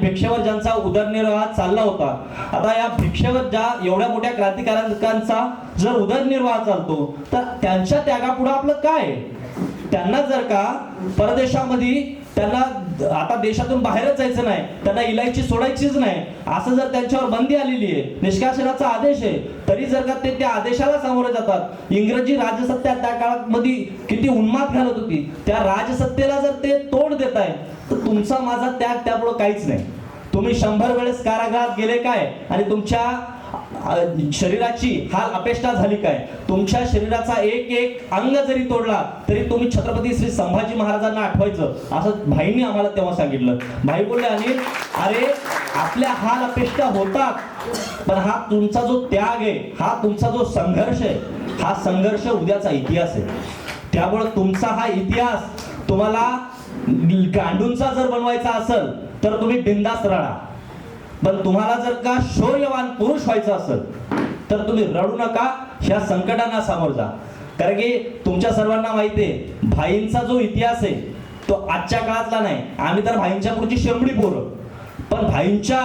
भिक्षेवर ज्यांचा उदरनिर्वाह चालला होता आता या भिक्षेवर ज्या एवढ्या मोठ्या क्रांतिकारकांचा जर उदरनिर्वाह चालतो तर त्यांच्या त्यागापुढे आपलं काय? त्यांना जर का परदेशामध्ये त्यांना आता देशातून बाहेरच जायचं नाही त्यांना इलायची सोडायचीच नाही असं जर त्यांच्यावर बंदी आलेली आहे निष्कासनाचा आदेश आहे तरी जर का ते त्या आदेशाला सामोरे जातात. इंग्रजी राजसत्ता त्या काळामध्ये किती उन्माद घालत होती त्या राजसत्तेला जर ते तोड देत आहे तर तुमचा माझा त्याग काहीच नाही. तुम्ही शंभर वेळेस कारागृहात गेले काय? आणि तुमच्या शरीराची हाल अपेष्टा झाली काय? तुमच्या शरीराचा एक एक अंग जरी तोडला तरी तुम्ही छत्रपती श्री संभाजी महाराजांना आठवायचं. असं भाईंनी आम्हाला तेव्हा सांगितलं. भाई बोलले आणि अरे आपल्या हाल अपेष्टा होतात पण हा तुमचा जो त्याग आहे हा तुमचा जो संघर्ष आहे हा संघर्ष उद्याचा इतिहास आहे. त्यामुळे तुमचा हा इतिहास तुम्हाला गांडूंचा जर बनवायचा असेल तर तुम्ही बिंदास रडा. पण तुम्हाला जर का शौर्यवान पुरुष व्हायचं असेल तर तुम्ही रडू नका ह्या संकटांना सामोर जा. कारण की तुमच्या सर्वांना माहिती आहे भाईंचा जो इतिहास आहे तो आजच्या काळातला नाही. आम्ही तर भाईंच्या पुढची शेंबडी पोरं. पण भाईंच्या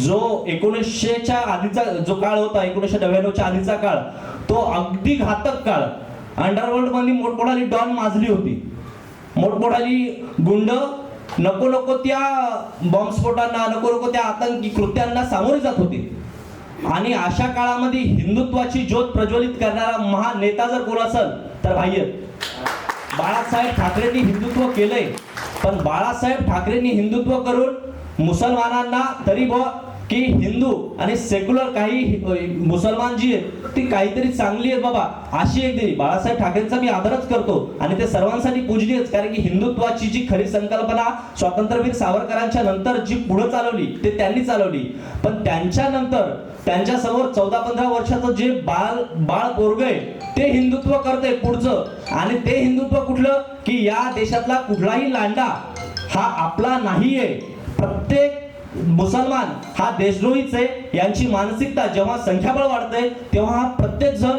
जो एकोणीसशेच्या आधीचा जो काळ होता एकोणीसशे नव्याण्णवच्या आधीचा काळ तो अगदी घातक काळ. अंडरवर्ल्डमध्ये मोठमोठाली डॉन माजली होती. मोठमोठाली गुंड नको नको त्या बॉम्बस्फोटांना नको नको त्या आतंकी कृत्यांना सामोरे जात होते. आणि अशा काळामध्ये हिंदुत्वाची ज्योत प्रज्वलित करणारा महान नेता जर कोण असेल तर बाह्य बाळासाहेब ठाकरेंनी हिंदुत्व केलंय पण बाळासाहेब ठाकरेंनी हिंदुत्व करून मुसलमानांना तरी ब की हिंदू आणि सेक्युलर काही मुसलमान जी आहेत ती काहीतरी चांगली आहेत बाबा. अशी एक दिली बाळासाहेब ठाकरेंचा मी आदरच करतो. आणि ते सर्वांसाठी पूजनीयच कारण की हिंदुत्वाची जी खरी संकल्पना स्वातंत्र्यवीर सावरकरांच्या नंतर जी पुढे चालवली ते त्यांनी चालवली. पण त्यांच्या नंतर त्यांच्यासमोर चौदा पंधरा वर्षाचं जे बाळ बाळ पोरग आहे ते हिंदुत्व करते पुढचं. आणि ते हिंदुत्व कुठलं? की या देशातला कुठलाही लांडा हा आपला नाहीये. प्रत्येक मुसलमान हा देशद्रोहीच आहे यांची मानसिकता जेव्हा संख्याबळ वाढते तेव्हा प्रत्येक जण